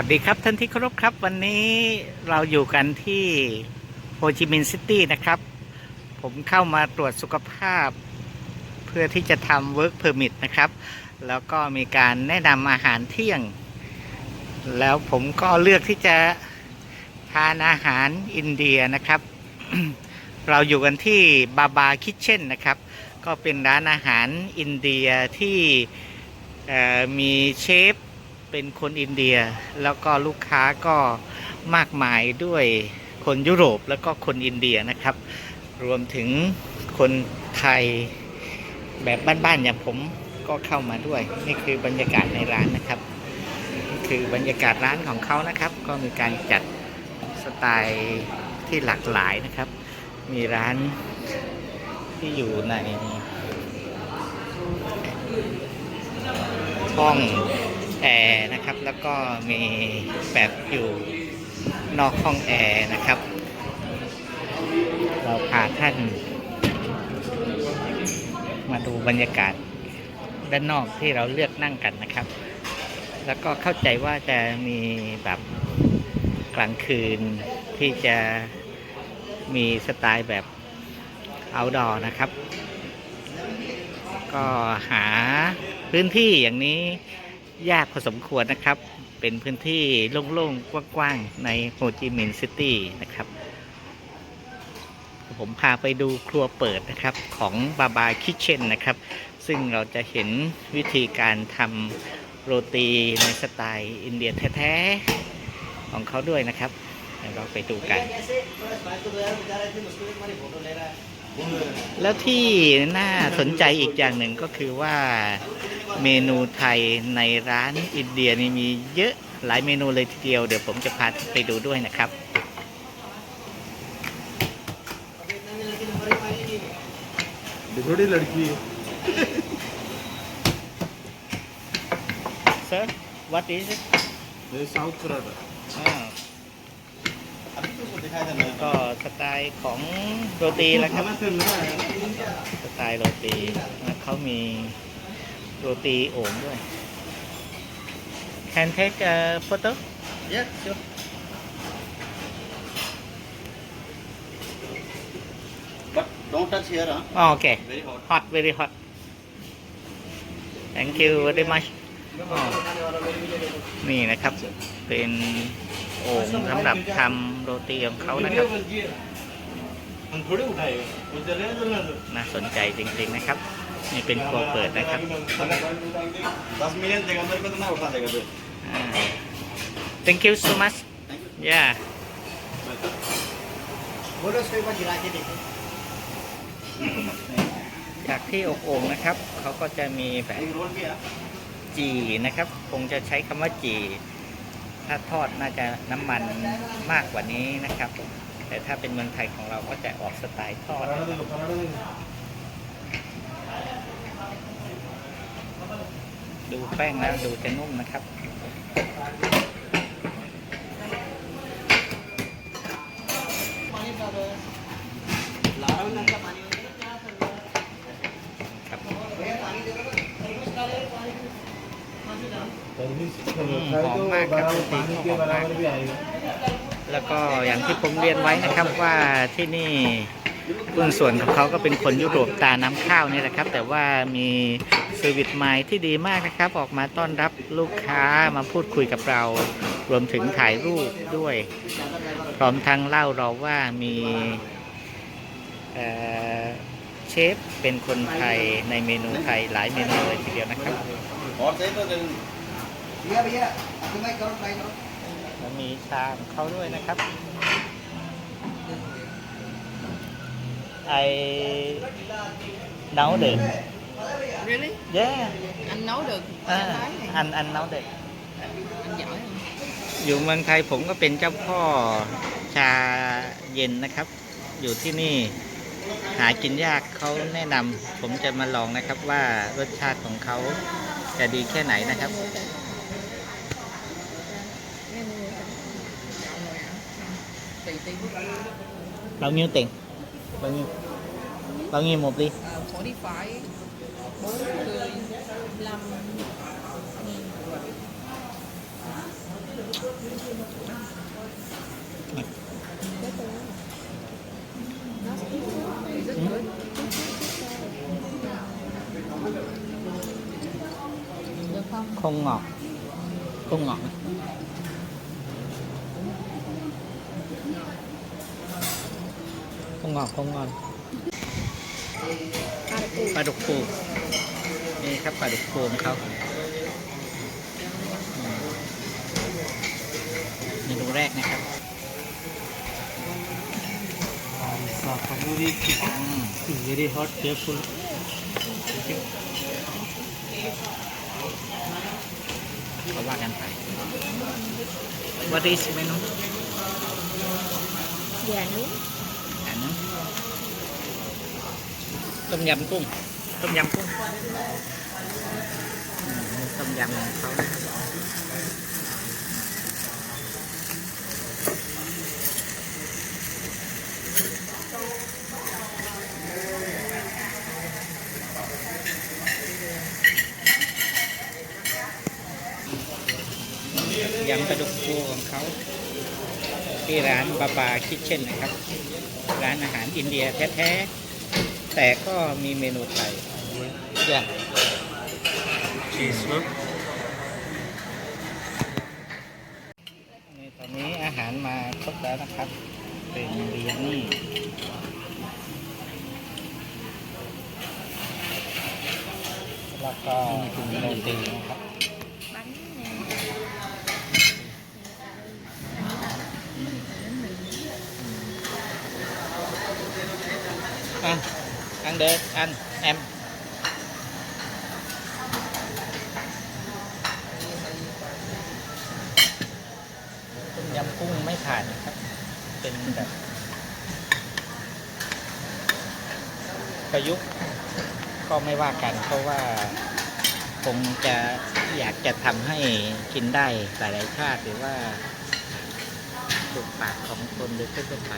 วัสดีครับท่านที่เคารพครับ วันนี้เราอยู่กันที่โฮจิมินห์ซิตี้นะครับ ผมเข้ามาตรวจสุขภาพ เพื่อที่จะทำเวิร์กเพอร์มิทนะครับ แล้วก็มีการแนะนำอาหารเที่ยง แล้วผมก็เลือกที่จะทานอาหารอินเดียนะครับ เราอยู่กันที่บาบาคิ t เช่นนะครับ ก็เป็นร้านอาหารอินเดียที่มีเชฟ เป็นคนอินเดีย แล้วก็ลูกค้าก็มากมายด้วยคนยุโรปแล้วก็คนอินเดียนะครับ รวมถึงคนไทยแบบบ้านๆอย่างผมก็เข้ามาด้วย นี่คือบรรยากาศในร้านนะครับนี่คือบรรยากาศร้านของเขานะครับ ก็มีการจัดสไตล์ที่หลากหลายนะครับ มีร้านที่อยู่ในห้อง แอร์นะครับ แล้วก็มีแบบอยู่นอกห้องแอร์นะครับ เราพาท่าน มาดูบรรยากาศด้านนอกที่เราเลือกนั่งกันนะครับ แล้วก็เข้าใจว่าจะมีแบบกลางคืนที่จะมีสไตล์แบบ outdoor นะครับ ก็หาพื้นที่อย่างนี้ ยากพอสมควรนะครับ เป็นพื้นที่โล่งๆ กว้างๆ ในโฮจิมินห์ซิตี้นะครับ ผมพาไปดูครัวเปิดนะครับของบาบาคิเช่นนะครับ ซึ่งเราจะเห็นวิธีการทำโรตีในสไตล์อินเดียแท้ๆ ของเขาด้วยนะครับเดี๋ยวเราไปดูกัน แล้วที่น่าสนใจอีกอย่างหนึ่งก็คือว่า เมนูไทยในร้านอินเดียนี่มีเยอะหลายเมนูเลยทีเดียวเดี๋ยวผมจะพาไปดูด้วยนะครับเดี๋ Sir, what is it? The South Prada. ก็สไตล์ของโรตีแล้วครับ สไตล์โรตีแล้วเขามี โรตีโอ่งด้วย Can take a photo Yes sure บัตดองทัชเชียร์อะ Okay Very hot hot very hot Thank you very much นี่นะครับ เป็นโอ่งสำหรับทำโรตีของเขานะครับน่าสนใจจริงๆนะครับ นี่เป็นครัวเปิดนะครับ दस मिनट देगा मेरे को तो ना उठा देगा तो อ่า thank you so much yeah बोलो उसको एक बार गिरा के देखो จากที่อบโอ่งนะครับ เขาก็จะมีแบบ एक रोल भी है จีนะครับ คงจะใช้คำว่าจี ถ้าทอดน่าจะน้ำมันมากกว่านี้นะครับ แต่ถ้าเป็นเมืองไทยของเราก็จะออกสไตล์ทอด पराठा देखो पराठा देखो ดูแป้งแล้วดูจะนุ่มนะครับ หอมมากครับสีหอมมากแล้วก็อย่างที่ผมเรียนไว้นะครับว่าที่นี่ หุ้นส่วนของเขาก็เป็นคนยุโรปตาน้ำข้าวนี่แหละครับ แต่ว่ามีเซอร์วิสใหม่ที่ดีมากนะครับ ออกมาต้อนรับลูกค้ามาพูดคุยกับเรา รวมถึงถ่ายรูปด้วย พร้อมทั้งเล่าเราว่ามีเชฟเป็นคนไทยในเมนูไทยหลายเมนูเลยทีเดียวนะครับมีชามเขาด้วยนะครับ ไอเนาเด็ก Really? เย้ Anh nấu được อ่า chả thái này. อันอันเนาเด็ก Anh giỏi không? อยู่เมืองไทยผมก็เป็นเจ้าพ่อชาเย็นนะครับ อยู่ที่นี่หากินยากเขาแนะนำผมจะมาลองนะครับว่ารสชาติของเขาจะดีแค่ไหนนะครับ Tùy tùy. bao nhiêu tiền bao nhiêu bao nhiêu một ly Ờ, phổ đi phải 40 15 được không คงงอกค งงอกไหมคงงอกคงงอนปลาดุกฟูนี่ครับปลาดุกฟูของเขาอืมเมนูแรกนะครับ Tandoori chicken อืม is very hot, careful. เขาว่ากันไป What is menu gà nướng อันนั้น ต้มยำกุ้ง ต้มยำกุ้งอืมนี่ต้มยำของเขานะครับยำกระดูกฟูของเขา ที่ร้านบาบาคิทเช่นนะครับ ร้านอาหารอินเดียแท้ๆ แต่ก็มีเมนูไทยอย่าง Cheese, no? ในตอนนี้อาหารมาครบแล้วนะครับ เป็นเบียร์นี่แล้วก็โรตีนะครับ bánh nè อะ อังเดอร์อันแอมต้มยำกุ้งไม่ผ่านนะครับ เป็นแบบประยุกต์ก็ไม่ว่ากัน เพราะว่าคงจะอยากจะทำให้กินได้หลายๆชาติหรือว่าถูกปากของคนโดยทั่วๆไป